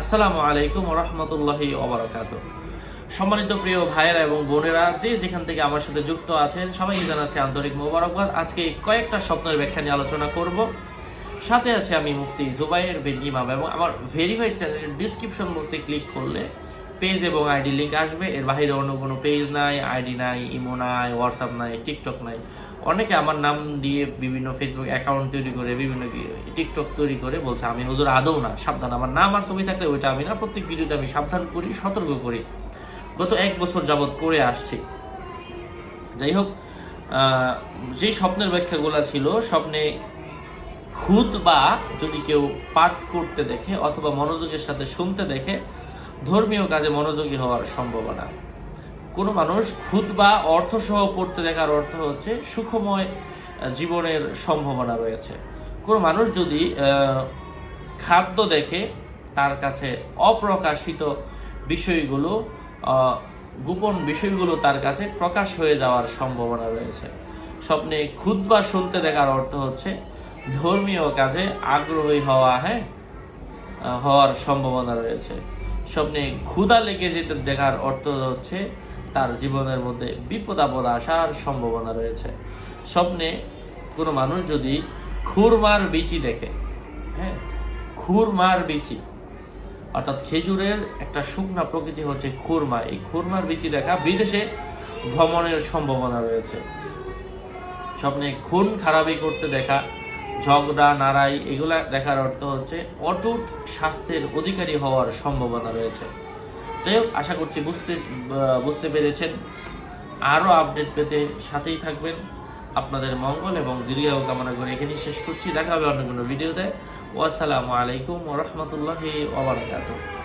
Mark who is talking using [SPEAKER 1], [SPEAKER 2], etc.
[SPEAKER 1] আসসালামু আলাইকুম রহমতুল্লাহি ওবরাকাত সম্মানিত প্রিয় ভাইয়েরা এবং বোনেরা, যে যেখান থেকে আমার সাথে যুক্ত আছেন, সবাইকে জানাচ্ছি আন্তরিক মোবারকবাদ। আজকে কয়েকটা স্বপ্নের ব্যাখ্যা নিয়ে আলোচনা করব। সাথে আছে আমি মুফতি জুবাইয়ের বিন ইমাম এবং আমার ভেরিফাইড চ্যানেলের ডিসক্রিপশন বক্সে ক্লিক করলে পেজ এবং আইডি লিঙ্ক আসবে। এর বাইরে অন্য কোনো পেজ নাই আইডি নাই ইমো নাই হোয়াটসঅ্যাপ নাই টিকটক নাই। অনেকে আমার নাম দিয়ে বিভিন্ন ফেসবুক অ্যাকাউন্ট তৈরি করে, বিভিন্ন টিকটক তৈরি করে বলছে, আমি হুজুর আদৌ না, সাবধান। আমার নাম আর ছবি থাকলে ওইটা আমি না, প্রত্যেক ভিডিওতে আমি সাবধান করি, সতর্ক করি। গত এক বছর যাবৎ করে আসছি। যাই হোক যে স্বপ্নের ব্যাখ্যাগুলো ছিল, স্বপ্নে খুদ বা যদি কেউ পাঠ করতে দেখে অথবা মনোযোগের সাথে শুনতে দেখে ধর্মীয় কাজে মনোযোগী হওয়ার সম্ভাবনা। কোনো মানুষ খুদ বা অর্থসহ পড়তে দেখার অর্থ হচ্ছে সুখময় জীবনের সম্ভাবনা রয়েছে। কোনো মানুষ যদি খাদ্য দেখে তার কাছে অপ্রকাশিত বিষয়গুলো গোপন বিষয়গুলো তার কাছে প্রকাশ হয়ে যাওয়ার সম্ভাবনা রয়েছে। স্বপ্নে খুদ বা শুনতে দেখার অর্থ হচ্ছে ধর্মীয় কাজে আগ্রহী হওয়া হ্যাঁ হওয়ার সম্ভাবনা রয়েছে। স্বপ্নে ক্ষুধা লেগে যেতে দেখার অর্থ হচ্ছে তার জীবনের মধ্যে বিপদ, আপদ আসার সম্ভাবনা রয়েছে। স্বপ্নে কোনো মানুষ যদি খুরমার বিচি দেখে হ্যাঁ খুরমার বিচি, অর্থাৎ খেজুরের একটা শুকনা প্রকৃতি হচ্ছে খুরমা। এই খুরমার বিচি দেখা বিদেশে ভ্রমণের সম্ভাবনা রয়েছে। স্বপ্নে খুন, খারাপি করতে দেখা ঝগড়া, নাড়াই, এগুলা দেখার অর্থ হচ্ছে অটুট স্বাস্থ্যের অধিকারী হওয়ার সম্ভাবনা রয়েছে। যাই হোক, আশা করছি বুঝতে বুঝতে পেরেছেন। আরও আপডেট পেতে সাথেই থাকবেন। আপনাদের মঙ্গল এবং দীর্ঘায়ু কামনা করে এখানেই শেষ করছি। দেখা হবে অন্য কোনো ভিডিওতে। ওয়াসালামু আলাইকুম ওরহমতুল্লাহি ওবরাকাতুহ